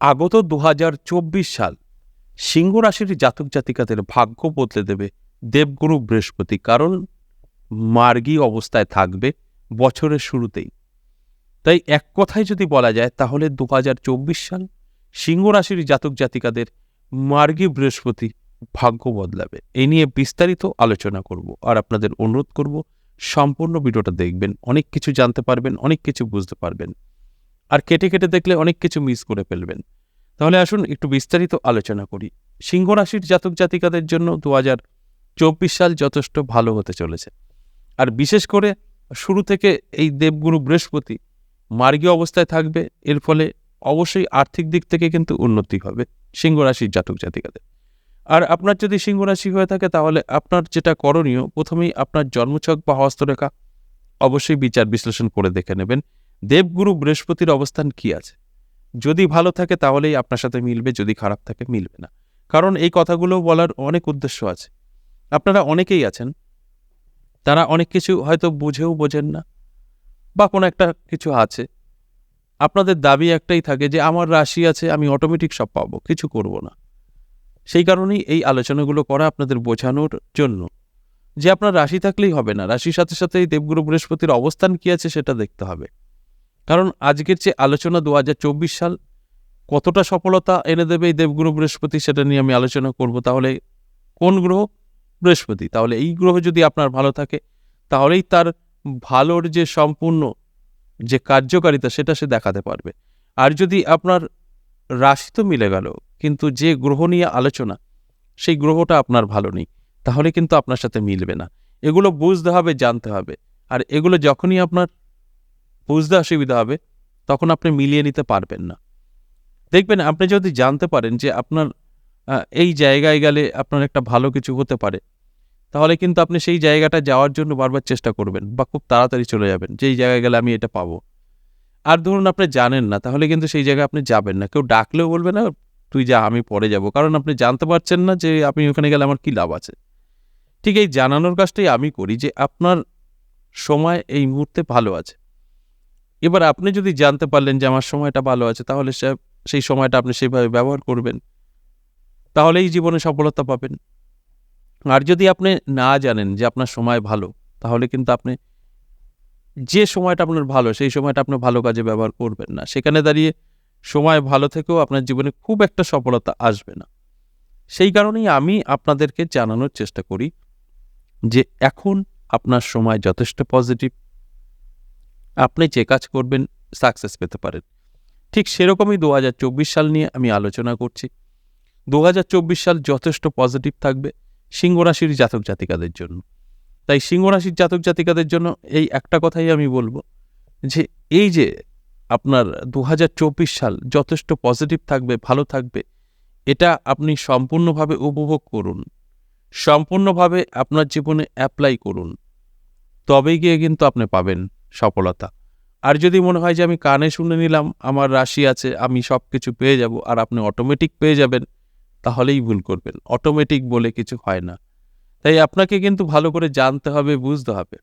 আগত দু হাজার চব্বিশ সাল সিংহ রাশির জাতক জাতিকাদের ভাগ্য বদলে দেবে দেবগুরু বৃহস্পতি, কারণ মার্গী অবস্থায় থাকবে বছরের শুরুতেই। তাই এক কথায় যদি বলা যায়, তাহলে দু হাজার চব্বিশ সাল সিংহ রাশির জাতক জাতিকাদের মার্গী বৃহস্পতি ভাগ্য বদলাবে। এই নিয়ে বিস্তারিত আলোচনা করব আর আপনাদের অনুরোধ করব, সম্পূর্ণ ভিডিওটা দেখবেন, অনেক কিছু জানতে পারবেন, অনেক কিছু বুঝতে পারবেন। আর কেটে কেটে দেখলে অনেক কিছু মিস করে ফেলবেন। তাহলে আসুন একটু বিস্তারিত আলোচনা করি। সিংহ রাশির জাতক জাতিকাদের জন্য দু চব্বিশ সাল যথেষ্ট ভালো হতে চলেছে। আর বিশেষ করে শুরু থেকে এই দেবগুরু বৃহস্পতি মার্গীয় অবস্থায় থাকবে, এর ফলে অবশ্যই আর্থিক দিক থেকে কিন্তু উন্নতি হবে সিংহ রাশির জাতক জাতিকাদের। আর আপনার যদি সিংহ রাশি হয়ে থাকে তাহলে আপনার যেটা করণীয়, প্রথমেই আপনার জন্মছক বা হস্তরেখা অবশ্যই বিচার বিশ্লেষণ করে দেখে নেবেন। দেবগুরু বৃহস্পতির অবস্থান কি আছে? যদি ভালো থাকে তাহলেই আপনার সাথে মিলবে, যদি খারাপ থাকে মিলবে না। কারণ এই কথাগুলো বলার অনেক উদ্দেশ্য আছে। আপনারা অনেকেই আছেন, তারা অনেক কিছু হয়তো বুঝেও বোঝেন না, বা কোনো একটা কিছু আছে। আপনাদের দাবি একটাই থাকে যে, আমার রাশি আছে, আমি অটোমেটিক সব পাবো, কিছু করব না। সেই কারণেই এই আলোচনাগুলো করা আপনাদের বোঝানোর জন্য। যে আপনার রাশি থাকলেই হবে না, রাশির সাথে সাথে এই দেবগুরু বৃহস্পতির অবস্থান কি আছে সেটা দেখতে হবে। কারণ আজকের যে আলোচনা দু হাজার চব্বিশ সাল কতটা সফলতা এনে দেবে এই দেবগুরু বৃহস্পতি সেটা নিয়ে আমি আলোচনা করব। তাহলে কোন গ্রহ? বৃহস্পতি। তাহলে এই গ্রহ যদি আপনার ভালো থাকে, তাহলেই তার ভালোর যে সম্পূর্ণ যে কার্যকারিতা সেটা সে দেখাতে পারবে। আর যদি আপনার রাশি তো মিলে গেল, কিন্তু যে গ্রহ নিয়ে আলোচনা, সেই গ্রহটা আপনার ভালো নেই, তাহলে কিন্তু আপনার সাথে মিলবে না। এগুলো বুঝতে হবে, জানতে হবে। আর এগুলো যখনই আপনার বুঝতে অসুবিধা হবে, তখন আপনি মিলিয়ে নিতে পারবেন না। দেখবেন আপনি যদি জানতে পারেন যে আপনার এই জায়গায় গেলে আপনার একটা ভালো কিছু হতে পারে, তাহলে কিন্তু আপনি সেই জায়গাটা যাওয়ার জন্য বারবার চেষ্টা করবেন বা খুব তাড়াতাড়ি চলে যাবেন যে এই জায়গায় গেলে আমি এটা পাবো। আর ধরুন আপনি জানেন না, তাহলে কিন্তু সেই জায়গায় আপনি যাবেন না। কেউ ডাকলেও বলবে না, তুই যা, আমি পরে যাব। কারণ আপনি জানতে পারছেন না যে আপনি ওখানে গেলে আমার কী লাভ আছে। ঠিক এই জানানোর কাজটাই আমি করি যে আপনার সময় এই মুহূর্তে ভালো আছে। এবার আপনি যদি জানতে পারলেন যে আমার সময়টা ভালো আছে, তাহলে সেই সময়টা আপনি সেইভাবে ব্যবহার করবেন। তাহলেই জীবনে সফলতা পাবেন। আর যদি আপনি না জানেন যে আপনার সময় ভালো, তাহলে কিন্তু আপনি যে সময়টা আপনার ভালো, সেই সময়টা আপনি ভালো কাজে ব্যবহার করবেন না। সেখানে দাঁড়িয়ে সময় ভালো থেকেও আপনার জীবনে খুব একটা সফলতা আসবে না। সেই কারণেই আমি আপনাদেরকে জানানোর চেষ্টা করি যে এখন আপনার সময় যথেষ্ট পজিটিভ আপনি যে কাজ করবেন সাকসেস পেতে পারেন। ঠিক সেরকমই দু হাজার চব্বিশ সাল নিয়ে আমি আলোচনা করছি। দু হাজার চব্বিশ সাল যথেষ্ট পজিটিভ থাকবে সিংহরাশির জাতক জাতিকাদের জন্য। তাই সিংহরাশির জাতক জাতিকাদের জন্য এই একটা কথাই আমি বলব যে, এই যে আপনার দু হাজার চব্বিশ সাল যথেষ্ট পজিটিভ থাকবে, ভালো থাকবে, এটা আপনি সম্পূর্ণভাবে উপভোগ করুন। সম্পূর্ণভাবে আপনার জীবনে অ্যাপ্লাই করুন। তবেই গিয়ে কিন্তু আপনি পাবেন। সফলতা। আর যদি মনে হয় যে আমি কানে শুনে নিলাম, আমার রাশি আছে, আমি সব কিছু পেয়ে যাব আর আপনি অটোমেটিক পেয়ে যাবেন, তাহলেই ভুল করবেন। অটোমেটিক বলে কিছু হয় না। তাই আপনাকে কিন্তু ভালো করে জানতে হবে, বুঝতে হবে।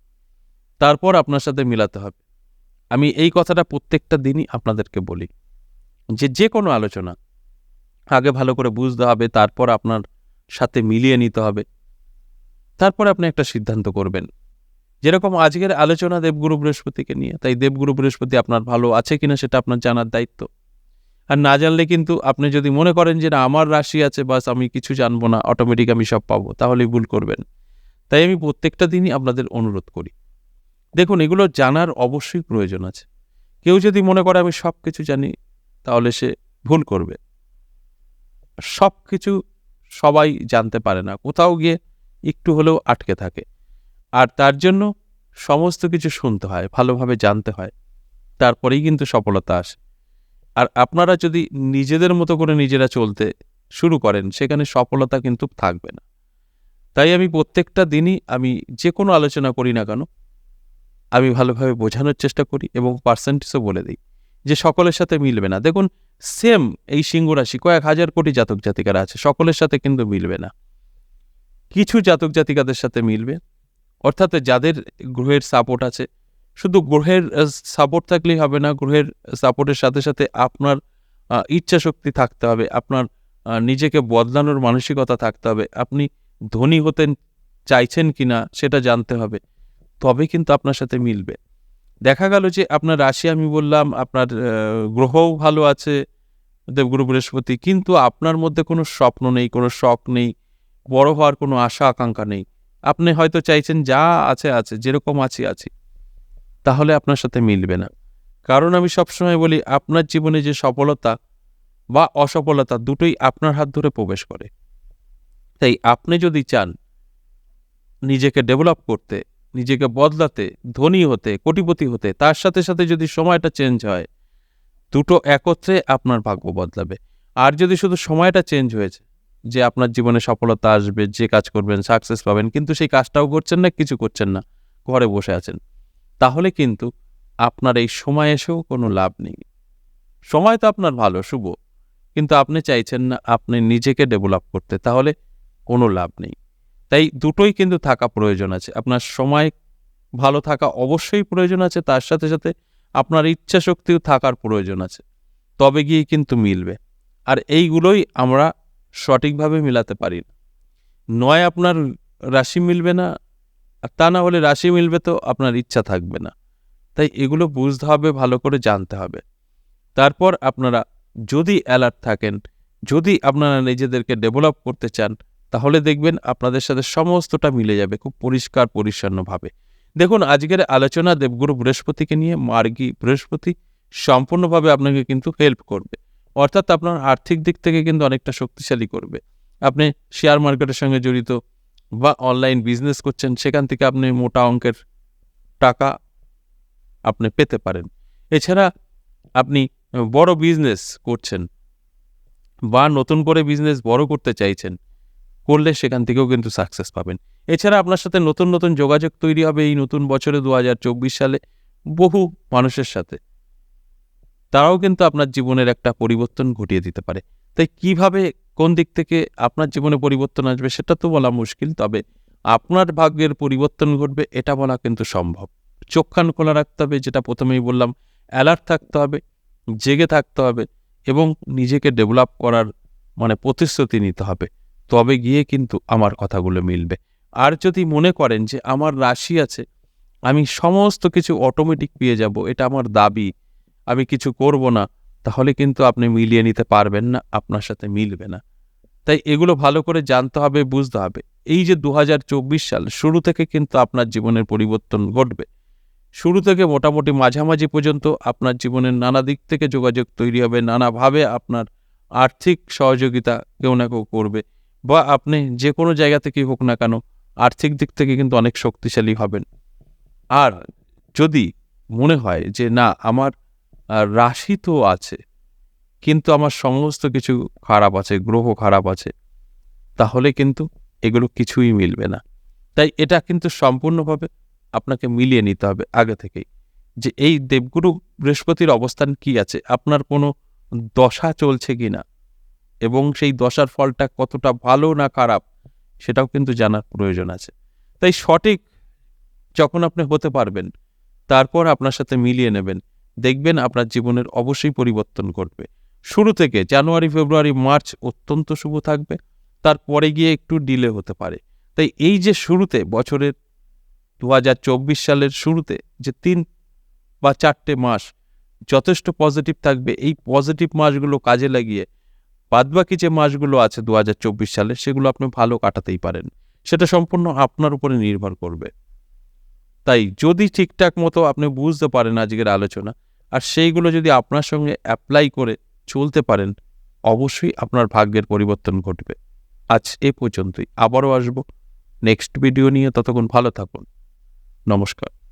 তারপর আপনার সাথে মিলাতে হবে। আমি এই কথাটা প্রত্যেকটা দিনই আপনাদেরকে বলি যে যে কোনো আলোচনা, আগে ভালো করে বুঝতে হবে, তারপর আপনার সাথে মিলিয়ে নিতে হবে। তারপর আপনি একটা সিদ্ধান্ত করবেন। যেরকম আজকের আলোচনা দেবগুরু বৃহস্পতিকে নিয়ে, তাই দেবগুরু বৃহস্পতি আপনার ভালো আছে কিনা সেটা আপনার জানার দায়িত্ব। আর না জানলে কিন্তু আপনি যদি মনে করেন যে না, আমার রাশি আছে, বাস আমি কিছু জানব না অটোমেটিক আমি সব পাবো, তাহলেই ভুল করবেন। তাই আমি প্রত্যেকটা দিনই আপনাদের অনুরোধ করি। দেখুন, এগুলো জানার অবশ্যই প্রয়োজন আছে। কেউ যদি মনে করে আমি সব কিছু জানি, তাহলে সে ভুল করবে। সব কিছু সবাই জানতে পারে না, কোথাও গিয়ে একটু হলেও আটকে থাকে। আর তার জন্য সমস্ত কিছু শুনতে হয়, ভালোভাবে জানতে হয়। তারপরেই কিন্তু সফলতা আসে। আর আপনারা যদি নিজেদের মতো করে নিজেরা চলতে শুরু করেন, সেখানে সফলতা কিন্তু থাকবে না। তাই আমি প্রত্যেকটা দিনই আমি যে কোনো আলোচনা করি না কেন, আমি ভালোভাবে বোঝানোর চেষ্টা করি এবং পার্সেন্টেজও বলে দিই যে সকলের সাথে মিলবে না। দেখুন, সেম এই সিংহ রাশি, কয়েক হাজার কোটি জাতক জাতিকারা আছে, সকলের সাথে কিন্তু মিলবে না। কিছু জাতক জাতিকাদের সাথে মিলবে অর্থাৎ যাদের গ্রহের সাপোর্ট আছে। শুধু গ্রহের সাপোর্ট থাকলেই হবে না, গ্রহের সাপোর্টের সাথে সাথে আপনার ইচ্ছা শক্তি থাকতে হবে, আপনার নিজেকে বদলানোর মানসিকতা থাকতে হবে। আপনি ধনী হতে চাইছেন কিনা সেটা জানতে হবে, তবে কিন্তু আপনার সাথে মিলবে। দেখা গেল যে আপনার রাশি আমি বললাম, আপনার গ্রহও ভালো আছে, দেবগুরু বৃহস্পতি, কিন্তু আপনার মধ্যে কোনো স্বপ্ন নেই, কোনো শখ নেই, বড় হওয়ার কোনো আশা, আকাঙ্ক্ষা নেই। আপনি হয়তো চাইছেন যা আছে আছে, যেরকম আছি আছি। তাহলে আপনার সাথে মিলবে না। কারণ আমি সবসময় বলি, আপনার জীবনে যে সফলতা বা অসফলতা দুটোই আপনার হাত ধরে প্রবেশ করে। তাই আপনি যদি চান নিজেকে ডেভেলপ করতে, নিজেকে বদলাতে, ধনী হতে, কোটিপতি হতে, তার সাথে সাথে যদি সময়টা চেঞ্জ হয়, দুটো একত্রে আপনার ভাগ্য বদলাবে। আর যদি শুধু সময়টা চেঞ্জ হয়েছে যে আপনার জীবনে সফলতা আসবে, যে কাজ করবেন সাকসেস পাবেন, কিন্তু সেই কাজটাও করছেন না, কিছু করছেন না, ঘরে বসে আছেন। তাহলে কিন্তু আপনার এই সময় এসেও কোনো লাভ নেই। সময় তো আপনার ভালো, শুভ, কিন্তু আপনি চাইছেন না আপনি নিজেকে ডেভেলপ করতে, তাহলে কোনো লাভ নেই। তাই দুটোই কিন্তু থাকা প্রয়োজন আছে। আপনার সময় ভালো থাকা অবশ্যই প্রয়োজন আছে, তার সাথে সাথে আপনার ইচ্ছা শক্তিও থাকার প্রয়োজন আছে। তবে গিয়ে কিন্তু মিলবে। আর এইগুলোই আমরা সঠিকভাবে মিলাতে পারি না। নয়, আপনার রাশি মিলবে না, আর তা না হলে রাশি মিলবে তো আপনার ইচ্ছা থাকবে না। তাই এগুলো বুঝতে হবে, ভালো করে জানতে হবে। তারপর আপনারা যদি অ্যালার্ট থাকেন, যদি আপনারা নিজেদেরকে ডেভেলপ করতে চান, তাহলে দেখবেন আপনাদের সাথে সমস্তটা মিলে যাবে খুব পরিষ্কার, পরিচ্ছন্নভাবে। দেখুন, আজকের আলোচনা দেবগুরু বৃহস্পতিকে নিয়ে, মার্গী বৃহস্পতি সম্পূর্ণভাবে আপনাকে কিন্তু হেল্প করবে। অর্থাৎ আপনার আর্থিক দিক থেকে কিন্তু অনেকটা শক্তিশালী করবে। আপনি শেয়ার মার্কেটের সঙ্গে জড়িত বা অনলাইন বিজনেস করছেন, সেখান থেকে আপনি মোটা অঙ্কের টাকা আপনি পেতে পারেন। এছাড়া আপনি বড় বিজনেস করছেন বা নতুন করে বিজনেস বড় করতে চাইছেন, করলে সেখান থেকেও কিন্তু সাকসেস পাবেন। এছাড়া আপনার সাথে নতুন নতুন যোগাযোগ তৈরি হবে এই নতুন বছরে দু হাজার চব্বিশ সালে বহু মানুষের সাথে। তারাও কিন্তু আপনার জীবনের একটা পরিবর্তন ঘটিয়ে দিতে পারে। তাই কীভাবে, কোন দিক থেকে আপনার জীবনে পরিবর্তন আসবে সেটা তো বলা মুশকিল, তবে আপনার ভাগ্যের পরিবর্তন ঘটবে এটা বলা কিন্তু সম্ভব। চোখ কান খোলা রাখতে হবে, যেটা প্রথমেই বললাম অ্যালার্ট থাকতে হবে, জেগে থাকতে হবে এবং নিজেকে ডেভেলপ করার মানে প্রতিশ্রুতি নিতে হবে। তবে গিয়ে কিন্তু আমার কথাগুলো মিলবে। আর যদি মনে করেন যে আমার রাশি আছে, আমি সমস্ত কিছু অটোমেটিক পেয়ে যাব, এটা আমার দাবি আমি কিছু করব না, তাহলে কিন্তু আপনি মিলিয়ে নিতে পারবেন না, আপনার সাথে মিলবে না। তাই এগুলো ভালো করে জানতে হবে, বুঝতে হবে। এই যে দু হাজার চব্বিশ সাল, শুরু থেকে কিন্তু আপনার জীবনের পরিবর্তন ঘটবে। শুরু থেকে মোটামুটি মাঝামাঝি পর্যন্ত আপনার জীবনের নানা দিক থেকে যোগাযোগ তৈরি হবে, নানাভাবে আপনার আর্থিক সহযোগিতা কেউ না কেউ করবে বা আপনি যে কোনো জায়গা থেকেই হোক না কেন, আর্থিক দিক থেকে কিন্তু অনেক শক্তিশালী হবেন। আর যদি মনে হয় যে না, আমার রাশি তো আছে। কিন্তু আমার সমস্ত কিছু খারাপ আছে, গ্রহ খারাপ আছে। তাহলে কিন্তু এগুলো কিছুই মিলবে না। তাই এটা কিন্তু সম্পূর্ণভাবে আপনাকে মিলিয়ে নিতে হবে আগে থেকেই। যে এই দেবগুরু বৃহস্পতির অবস্থান কি আছে, আপনার কোনো দশা চলছে কি না? এবং সেই দশার ফলটা কতটা ভালো না খারাপ, সেটাও কিন্তু জানার প্রয়োজন আছে। তাই সঠিক যখন আপনি হতে পারবেন, তারপর আপনার সাথে মিলিয়ে নেবেন। দেখবেন আপনার জীবনের অবশ্যই পরিবর্তন ঘটবে। শুরু থেকে জানুয়ারি, ফেব্রুয়ারি, মার্চ অত্যন্ত শুভ থাকবে। তারপরে গিয়ে একটু ডিলে হতে পারে। তাই এই যে শুরুতে বছরের দু হাজার চব্বিশ সালের শুরুতে যে তিন বা চারটে মাস যথেষ্ট পজিটিভ থাকবে, এই পজিটিভ মাসগুলো কাজে লাগিয়ে বাদবাকি যে মাসগুলো আছে দু হাজার চব্বিশ সালে, সেগুলো আপনি ভালো কাটাতেই পারেন। সেটা সম্পূর্ণ আপনার উপরে নির্ভর করবে। তাই যদি ঠিকঠাক মতো আপনি বুঝতে পারেন আজকের আলোচনা আর সেইগুলো যদি আপনার সঙ্গে অ্যাপ্লাই করে চলতে পারেন, অবশ্যই আপনার ভাগ্যের পরিবর্তন ঘটবে। আজ এ পর্যন্তই, আবারও আসব। নেক্সট ভিডিও নিয়ে ততক্ষণ ভালো থাকুন। নমস্কার।